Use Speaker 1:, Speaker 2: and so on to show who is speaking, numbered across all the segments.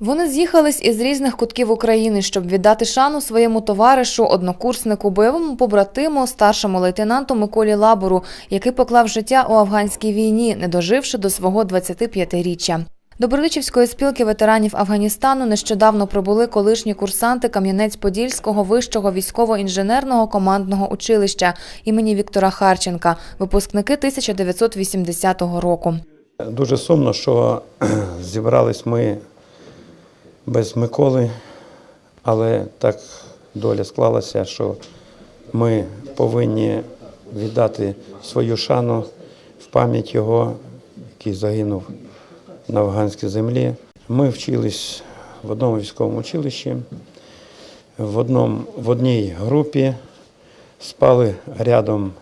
Speaker 1: Вони з'їхались із різних кутків України, щоб віддати шану своєму товаришу, однокурснику, бойовому побратиму, старшому лейтенанту Миколі Лабору, який поклав життя у афганській війні, не доживши до свого 25-річчя. До Бердичівської спілки ветеранів Афганістану нещодавно прибули колишні курсанти Кам'янець-Подільського вищого військово-інженерного командного училища імені Віктора Харченка, випускники 1980 року.
Speaker 2: Дуже сумно, що зібрались ми без Миколи, але так доля склалася, що ми повинні віддати свою шану в пам'ять його, який загинув на афганській землі. Ми вчились в одному військовому училищі, в, одному, в одній групі, спали рядом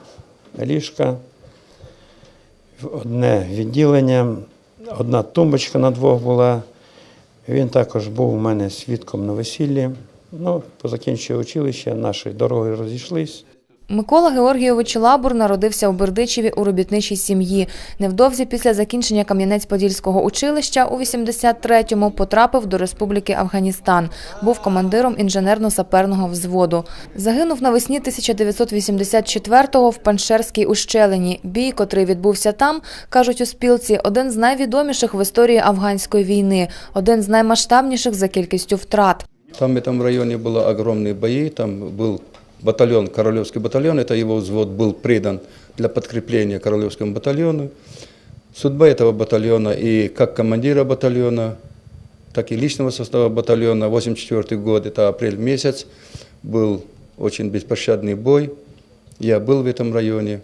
Speaker 2: ліжка одне відділення, одна тумбочка на двох була. Він також був у мене свідком на весіллі. Ну, по закінченню училища наші дороги розійшлись.
Speaker 1: Микола Георгійович Лабур народився у Бердичеві у робітничій сім'ї. Невдовзі після закінчення Кам'янець-Подільського училища у 83-му потрапив до Республіки Афганістан. Був командиром інженерно-саперного взводу. Загинув навесні 1984-го в Паншерській ущелині. Бій, котрий відбувся там, кажуть у спілці, один з найвідоміших в історії афганської війни, один з наймасштабніших за кількістю втрат.
Speaker 3: Там в этом районе были огромные бои, там был батальон, Королевский батальон, это его взвод был придан для подкрепления Королевскому батальону. Судьба этого батальона и как командира батальона, так и личного состава батальона, 84 год, это апрель месяц, был очень беспощадный бой. Я был в этом районе,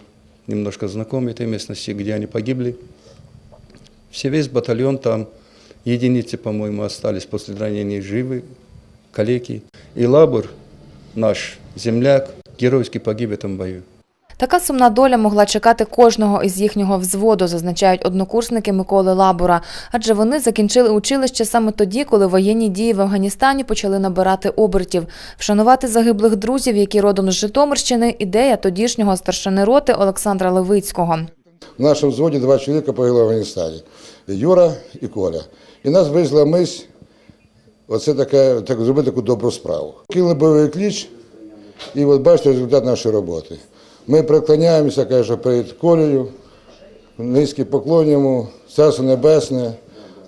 Speaker 3: немножко знаком этой местности, где они погибли. Все весь батальон там, единицы, по-моему, остались после ранений живы, калеки. И Лабур, наш земляк, геройски погиб в этом бою.
Speaker 1: Така сумна доля могла чекати кожного із їхнього взводу, зазначають однокурсники Миколи Лабура. Адже вони закінчили училище саме тоді, коли воєнні дії в Афганістані почали набирати обертів. Вшанувати загиблих друзів, які родом з Житомирщини, ідея тодішнього старшини роти Олександра Левицького.
Speaker 4: В нашому взводі два чоловіка погибли в Афганістані. Юра і Коля. І нас вийшла мисль, оце таке, так, зробити таку добру справу. Кинули бойовий кліч, і от бачите результат нашої роботи. Ми приклоняємося, каже, перед Колею, низькі поклоняємо, царство небесне,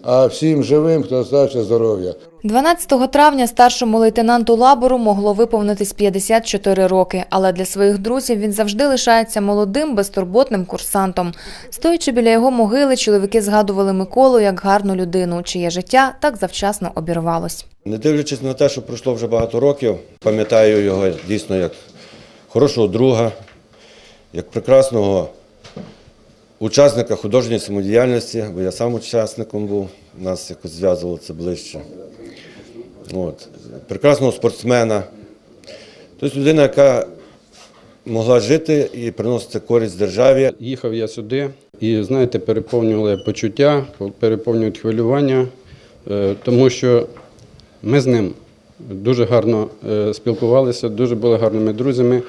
Speaker 4: а всім живим, хто залишився здоров'я.
Speaker 1: 12 травня старшому лейтенанту Лабору могло виповнитись 54 роки, але для своїх друзів він завжди лишається молодим, безтурботним курсантом. Стоячи біля його могили, чоловіки згадували Миколу як гарну людину, чиє життя так завчасно обірвалось.
Speaker 5: Не дивлячись на те, що пройшло вже багато років, пам'ятаю його дійсно як хорошого друга, як прекрасного учасника художньої самодіяльності, бо я сам учасником був, нас якось зв'язувало це ближче. От. Прекрасного спортсмена. Тобто людина, яка могла жити і приносити користь державі.
Speaker 6: Їхав я сюди і, знаєте, переповнювали почуття, переповнюють хвилювання, е, тому що ми з ним дуже гарно е, спілкувалися, дуже були гарними друзями.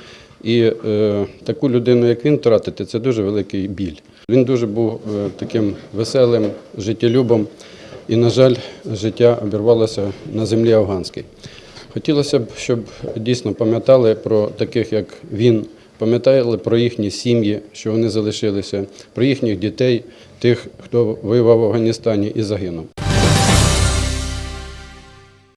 Speaker 6: І е, таку людину, як він, втратити, це дуже великий біль. Він дуже був е, таким веселим, життєлюбом, і, на жаль, життя обірвалося на землі афганській. Хотілося б, щоб дійсно пам'ятали про таких, як він, пам'ятали про їхні сім'ї, що вони залишилися, про їхніх дітей, тих, хто воював в Афганістані і загинув.